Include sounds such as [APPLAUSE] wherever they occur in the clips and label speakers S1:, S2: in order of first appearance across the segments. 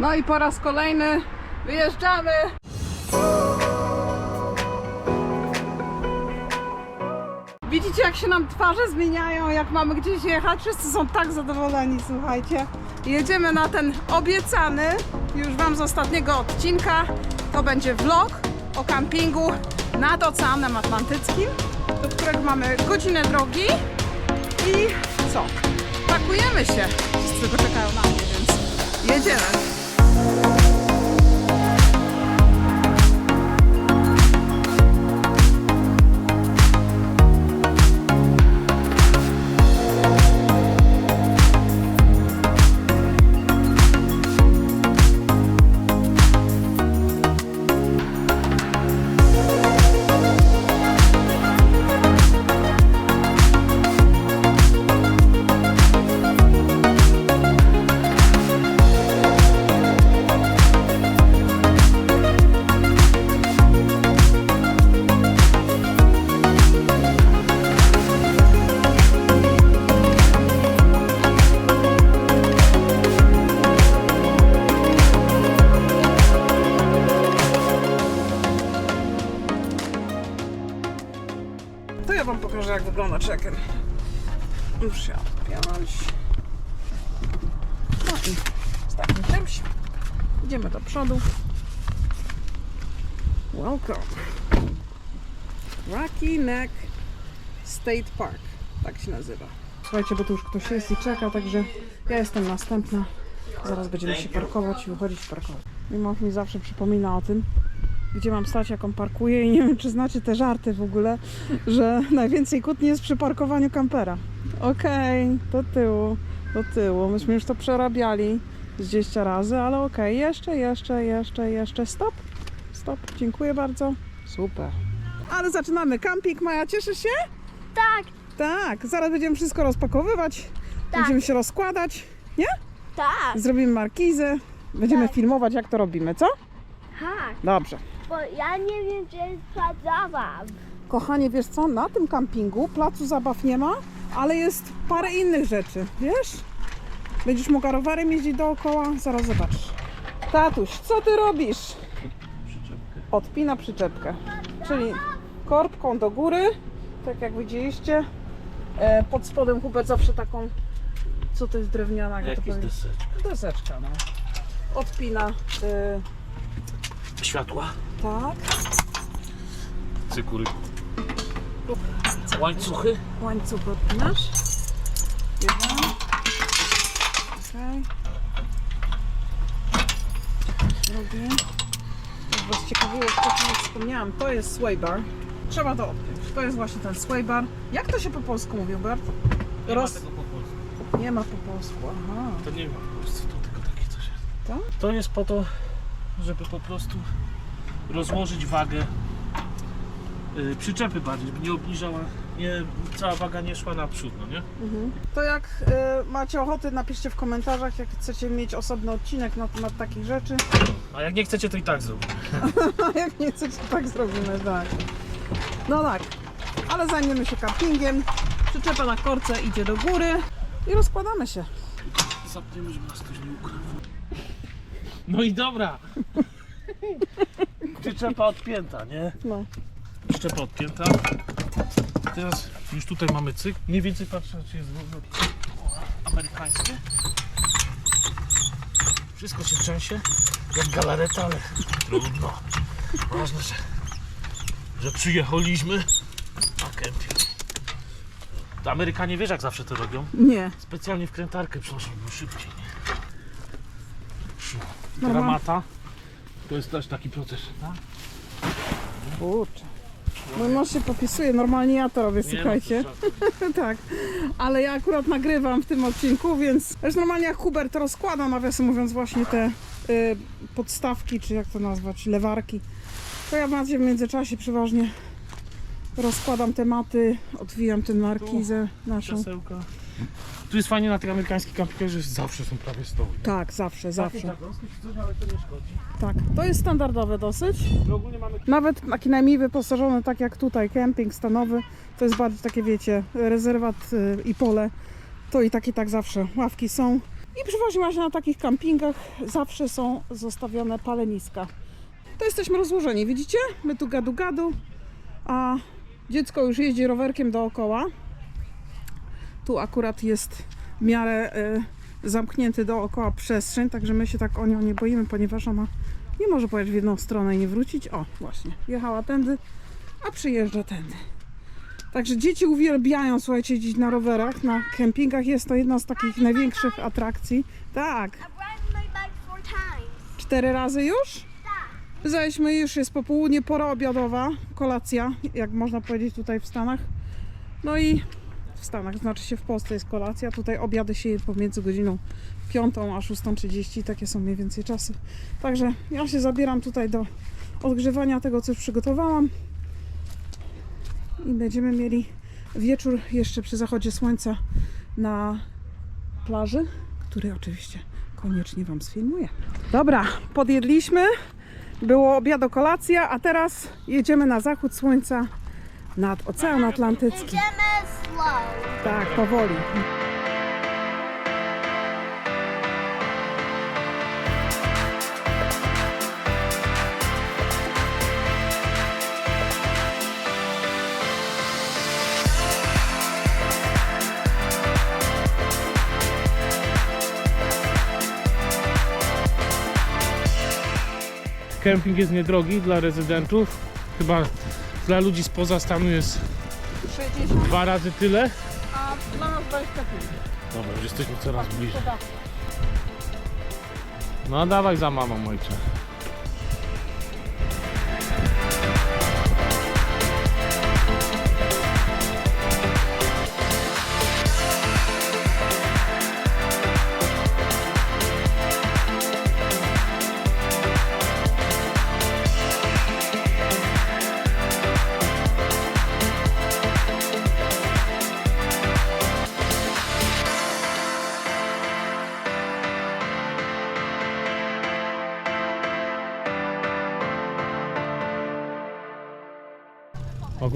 S1: No i po raz kolejny wyjeżdżamy. Widzicie, jak się nam twarze zmieniają, jak mamy gdzieś jechać? Wszyscy są tak zadowoleni, słuchajcie. Jedziemy na ten obiecany, już Wam z ostatniego odcinka. To będzie vlog o kampingu nad Oceanem Atlantyckim, do którego mamy godzinę drogi. I co? Pakujemy się. Wszyscy tylko czekają na mnie, więc jedziemy. I z takim czymś idziemy do przodu. Welcome. Rocky Neck State Park. Tak się nazywa. Słuchajcie, bo tu już ktoś jest i czeka, także ja jestem następna. Zaraz będziemy się parkować i wychodzić parkować. Mąż mi zawsze przypomina o tym, gdzie mam stać, jak on parkuje i nie wiem, czy znacie te żarty w ogóle, że najwięcej kłótni jest przy parkowaniu kampera. Okej, do tyłu, do tyłu. Myśmy już to przerabiali z 10 razy, ale okej, jeszcze, jeszcze, jeszcze, jeszcze. Stop, stop, dziękuję bardzo. Super. Ale zaczynamy kamping, Maja, cieszysz się?
S2: Tak,
S1: Tak, zaraz będziemy wszystko rozpakowywać,
S2: Tak.
S1: będziemy się rozkładać, nie?
S2: tak,
S1: Zrobimy markizę, będziemy
S2: Tak.
S1: filmować, jak to robimy, co?
S2: tak,
S1: Dobrze.
S2: bo ja nie wiem, gdzie jest zabaw.
S1: Kochanie, wiesz co, na tym kampingu placu zabaw nie ma, ale jest parę innych rzeczy, wiesz? Będziesz mogła rowerem jeździć dookoła, zaraz zobaczysz. Tatuś, co ty robisz? Odpina przyczepkę, czyli korbką do góry, tak jak widzieliście. E, pod spodem Hubert zawsze taką, co to jest drewniana, jak to
S3: deseczka.
S1: Deseczka, no. Odpina, e,
S3: Światła.
S1: tak,
S3: Cykury. Łańcuchy.
S1: łańcuch odpinasz. Jeden. Okej. Drugi. Jak Was ciekawiło, wcześniej nie wspomniałam, to jest sway bar. Trzeba to odpiąć. To jest właśnie ten sway bar. Jak to się po polsku mówi, Bert?
S3: Nie
S1: Roz-
S3: ma tego po polsku.
S1: Nie ma po polsku, aha.
S3: To nie ma w Polsce, to tylko takie coś jest.
S1: To?
S3: To jest po to, żeby po prostu rozłożyć wagę przyczepy bardziej, żeby nie obniżała, nie, cała waga nie szła naprzód, no nie?
S1: Mhm. To jak y, macie ochotę, napiszcie w komentarzach, jak chcecie mieć osobny odcinek na temat takich rzeczy.
S3: A jak nie chcecie, to i tak zrobimy. [LAUGHS]
S1: A jak nie chcecie, tak zrobimy, tak. No tak, ale zajmiemy się kampingiem. Przyczepa na korce idzie do góry i rozkładamy się.
S3: Zapniemy, żeby nas ktoś nie ukradł. No i dobra. [LAUGHS] Przyczepa odpięta, nie?
S1: No.
S3: Przyczepa odpięta. Teraz już tutaj mamy cyk. Mniej więcej patrzę, czy jest w amerykańskie. Wszystko się trzęsie, jak galareta, ale trudno. Ważne, że, że przyjechaliśmy na kemping. To Amerykanie wiesz jak zawsze to robią?
S1: Nie.
S3: Specjalnie wkrętarkę przenoszą, bo szybciej. Gramata. To jest też taki proces. Tak?
S1: Kurczę. Mój mąż się popisuje, normalnie ja to robię,
S3: no,
S1: słuchajcie. [LAUGHS] tak. Ale ja akurat nagrywam w tym odcinku, więc też normalnie jak Hubert rozkłada, nawiasem mówiąc, właśnie te y, podstawki, czy jak to nazwać, lewarki, to ja macie w międzyczasie przeważnie rozkładam tematy, odwijam tę markizę naszą.
S3: Krzesełka. Tu jest fajnie na tych amerykańskich kampikach, że zawsze są prawie stoły.
S1: Tak, zawsze, zawsze.
S3: Tak, wąskie czy coś, ale to nie szkodzi.
S1: Tak, to jest standardowe dosyć. Nawet taki najmniej wyposażony, tak jak tutaj, kemping stanowy, to jest bardziej takie, wiecie, rezerwat y, i pole. To i tak i tak zawsze ławki są. I przeważnie właśnie na takich kampingach zawsze są zostawione paleniska. To jesteśmy rozłożeni, widzicie? My tu gadu gadu, a dziecko już jeździ rowerkiem dookoła. Tu akurat jest w miarę y, zamknięty dookoła przestrzeń, także my się tak o nią nie boimy, ponieważ ona nie może pojechać w jedną stronę i nie wrócić. O, właśnie, jechała tędy, a przyjeżdża tędy. Także dzieci uwielbiają, słuchajcie, jeździć na rowerach, na kempingach. Jest to jedna z takich największych atrakcji. Tak, cztery razy już? Zaśmy już jest popołudnie, pora obiadowa, kolacja, jak można powiedzieć tutaj w Stanach. No i w Stanach, znaczy się w Polsce jest kolacja. Tutaj obiady się je pomiędzy godziną 5 a 6.30, takie są mniej więcej czasy. Także ja się zabieram tutaj do odgrzewania tego, co już przygotowałam. I będziemy mieli wieczór jeszcze przy zachodzie słońca na plaży, który oczywiście koniecznie Wam sfilmuję. Dobra, podjedliśmy. Było obiado kolacja, a teraz jedziemy na zachód słońca nad Ocean Atlantycki. Tak, powoli.
S3: Kemping jest niedrogi dla rezydentów. Chyba dla ludzi spoza stanu jest
S1: 60,
S3: dwa razy tyle.
S1: a dla nas 25.
S3: Dobra, już jesteśmy coraz bliżej. No dawaj za mamą ojcze.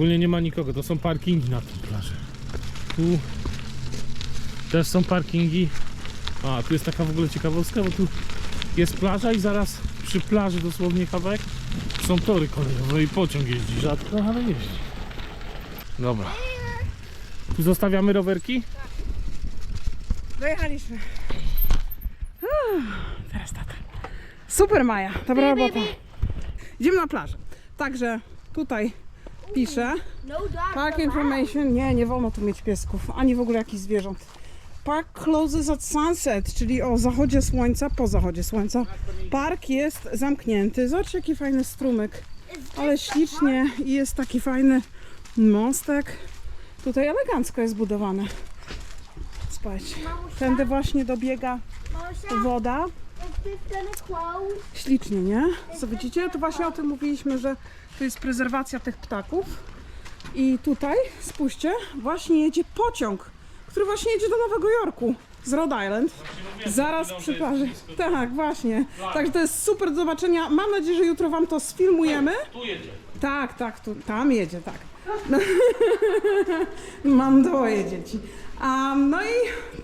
S3: Ogólnie nie ma nikogo, to są parkingi na tej plaży. Tu też są parkingi. A, tu jest taka w ogóle ciekawostka, bo tu jest plaża i zaraz przy plaży dosłownie kawałek są tory kolejowe i pociąg jeździ. Rzadko, ale jeździ. Dobra. Tu zostawiamy rowerki?
S1: Dojechaliśmy. Uff, teraz tata. Super Maja, dobra robota. Idziemy na plażę. Także tutaj
S2: dog.
S1: Park information. Nie, nie wolno tu mieć piesków, ani w ogóle jakichś zwierząt. Park closes at sunset, czyli o zachodzie słońca, po zachodzie słońca. Park jest zamknięty. Zobaczcie jaki fajny strumyk. Ale ślicznie i jest taki fajny mostek. Tutaj elegancko jest budowane. Spajcie. Tędy właśnie dobiega woda. Ślicznie, nie? Co widzicie? To właśnie o tym mówiliśmy, że to jest prezerwacja tych ptaków. I tutaj, spójrzcie, właśnie jedzie pociąg, który właśnie jedzie do Nowego Jorku z Rhode Island. Zaraz przy plaży. Tak, właśnie. Także to jest super do zobaczenia. Mam nadzieję, że jutro Wam to sfilmujemy.
S3: Tu jedzie.
S1: Tak, tak, tu, tam jedzie, tak. No. [LAUGHS] Mam dwoje dzieci. A, no i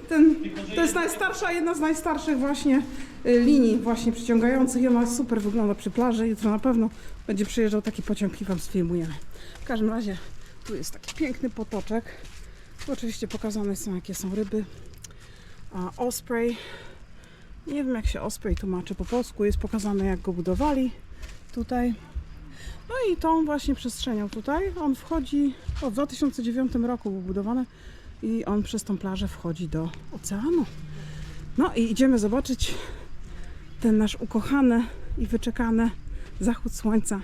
S1: ten, to jest najstarsza, jedna z najstarszych właśnie y, linii właśnie przyciągających i ona super wygląda przy plaży. Jutro na pewno będzie przyjeżdżał taki pociąg i Wam sfilmujemy. W każdym razie tu jest taki piękny potoczek. Tu oczywiście pokazane są jakie są ryby. A osprey, nie wiem jak się osprey tłumaczy po polsku, jest pokazane jak go budowali tutaj. No i tą właśnie przestrzenią tutaj, on wchodzi, o, w 2009 roku był budowany i on przez tą plażę wchodzi do oceanu. No i idziemy zobaczyć ten nasz ukochany i wyczekany zachód słońca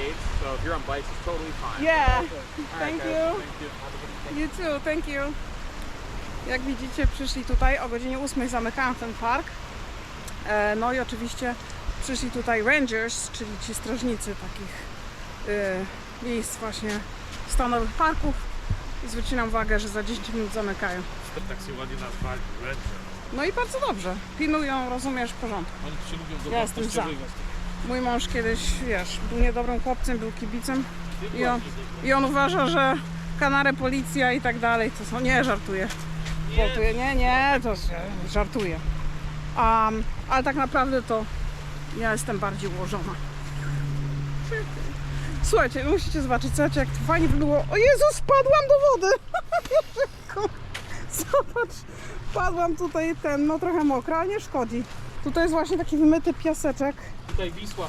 S4: gates, so if you're on bikes, it's totally fine.
S1: Yeah, thank you.
S4: Thank you.
S1: Too, thank you. Jak widzicie, przyszli tutaj o godzinie 8 zamykają ten park. E, No i oczywiście przyszli tutaj rangers, czyli ci strażnicy takich y, miejsc właśnie stanowych parków i zwrócili nam uwagę, że za 10 minut zamykają.
S3: Tak się ładnie nazwali, Ranger.
S1: No i bardzo dobrze. Pilnują, rozumiesz, porządku.
S3: Oni się lubią do
S1: Ja jestem za. Mój mąż kiedyś, wiesz, był niedobrym chłopcem, był kibicem i on, i on uważa, że kanarę policja i tak dalej to są... Nie, żartuję. Żartuję, nie, nie, to żartuję. Um, ale tak naprawdę to ja jestem bardziej ułożona. Słuchajcie, musicie zobaczyć, słuchajcie, jak fajnie było. O Jezus, spadłam do wody! [LAUGHS] Zobacz, padłam tutaj ten, no trochę mokra, ale nie szkodzi. Tutaj jest właśnie taki wymyty piaseczek.
S3: Tutaj Wisła.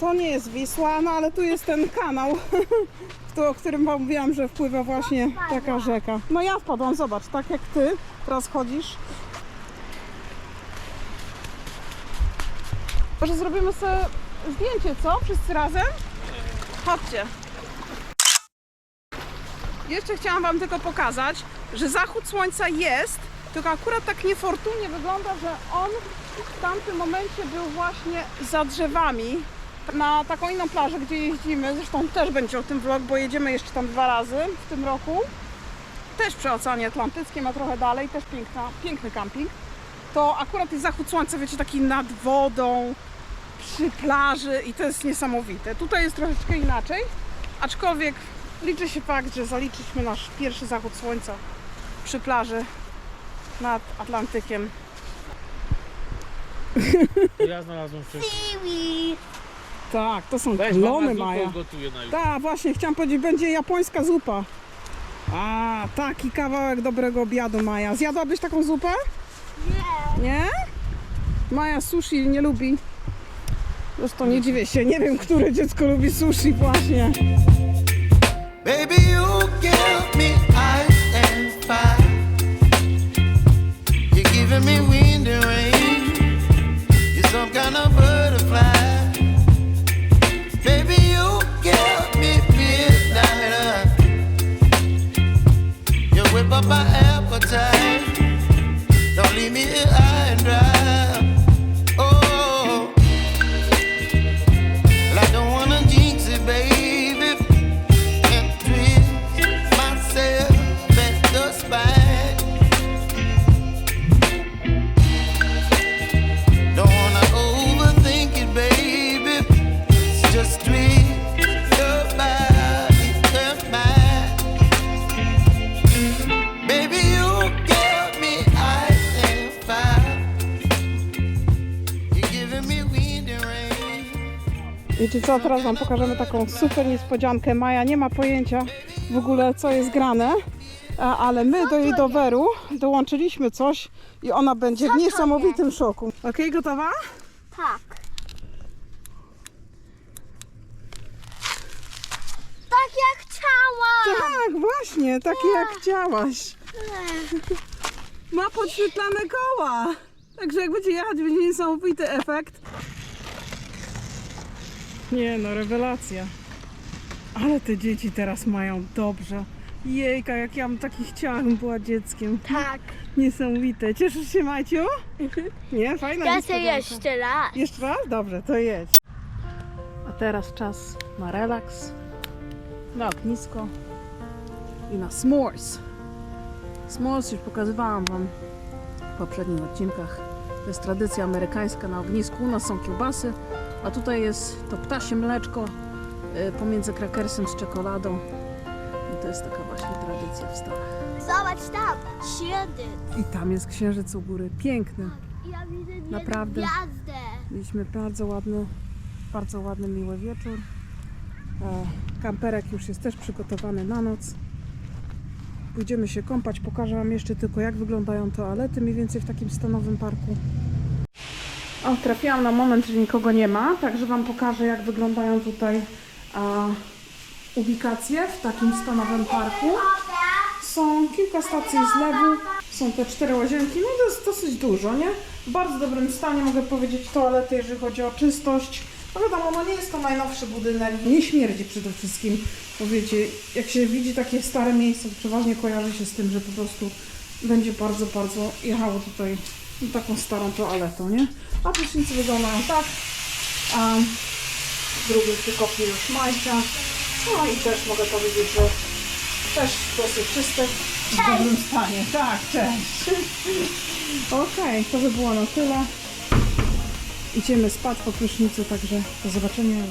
S1: To nie jest Wisła, no ale tu jest ten kanał, [LAUGHS] o którym wam mówiłam, że wpływa właśnie taka rzeka. No ja wpadłam, zobacz, tak jak ty teraz chodzisz. Może zrobimy sobie zdjęcie, co? Wszyscy razem? Chodźcie. Jeszcze chciałam wam tylko pokazać, że zachód słońca jest, tylko akurat tak niefortunnie wygląda, że on w tamtym momencie był właśnie za drzewami na taką inną plażę, gdzie jeździmy. Zresztą też będzie o tym vlog, bo jedziemy jeszcze tam dwa razy w tym roku. Też przy Oceanie Atlantyckim, a trochę dalej, też piękna, piękny camping. To akurat jest zachód słońca, wiecie, taki nad wodą, przy plaży i to jest niesamowite. Tutaj jest troszeczkę inaczej, aczkolwiek liczy się fakt, że zaliczyliśmy nasz pierwszy zachód słońca przy plaży nad Atlantykiem.
S3: Ja znalazłem wcześniej.
S1: Tak, to są
S3: Weź,
S1: klony
S3: mama
S1: Maja.
S3: zupę gotuje na jutro.
S1: Tak, właśnie, chciałam powiedzieć, będzie japońska zupa. A, taki kawałek dobrego obiadu, Maja. Zjadłabyś taką zupę?
S2: Nie.
S1: Nie? Maja sushi nie lubi. Zresztą nie dziwię się, nie wiem, które dziecko lubi sushi właśnie.
S5: Baby, you give me me wondering, eh? you're some kind of
S1: bird. Co, teraz Wam pokażemy taką super niespodziankę. Maja nie ma pojęcia w ogóle, co jest grane, a- ale my do jej doweru dołączyliśmy coś i ona będzie w niesamowitym szoku. Ok, gotowa?
S2: Tak. Tak jak chciałam.
S1: Tak, właśnie, takie jak chciałaś. Ma podświetlane koła. Także jak będzie jechać, będzie niesamowity efekt. Nie no, rewelacja. Ale te dzieci teraz mają dobrze. Jejka, jak ja bym taki chciała, bym była dzieckiem.
S2: Tak.
S1: Niesamowite. Cieszysz się, Maciu? Nie? Fajna
S2: Ja
S1: niespodzianka.
S2: jeszcze raz.
S1: Jeszcze raz? Dobrze, to jedź. A teraz czas na relaks, na ognisko i na s'mores. S'mores już pokazywałam Wam w poprzednich odcinkach. To jest tradycja amerykańska na ognisku. U nas są kiełbasy, a tutaj jest to ptasie mleczko y, pomiędzy krakersem z czekoladą. I to jest taka właśnie tradycja w Stanach.
S2: Zobacz tam. Siedy.
S1: I tam jest księżyc u góry. Piękny.
S2: Ja widzę jedną
S1: Naprawdę.
S2: gwiazdę.
S1: Mieliśmy bardzo ładny, bardzo ładny, miły wieczór. E, kamperek już jest też przygotowany na noc. Pójdziemy się kąpać. Pokażę Wam jeszcze tylko, jak wyglądają toalety, mniej więcej w takim stanowym parku. O, trafiłam na moment, że nikogo nie ma, także Wam pokażę, jak wyglądają tutaj a, ubikacje w takim stanowym parku. Są kilka stacji zlewu, są te cztery łazienki, no to jest dosyć dużo, nie? W bardzo dobrym stanie mogę powiedzieć toalety, jeżeli chodzi o czystość. No wiadomo, no nie jest to najnowszy budynek, nie śmierdzi przede wszystkim. Bo jak się widzi takie stare miejsce, to przeważnie kojarzy się z tym, że po prostu będzie bardzo, bardzo jechało tutaj taką starą toaletą, nie? A prysznice wyglądają tak, a drugi wykopnie już Majka. No i też mogę powiedzieć, że też dosyć czyste w dobrym stanie. Tak, cześć. [LAUGHS] Okej, to by było na tyle. Idziemy spać po prysznicu, także do zobaczenia.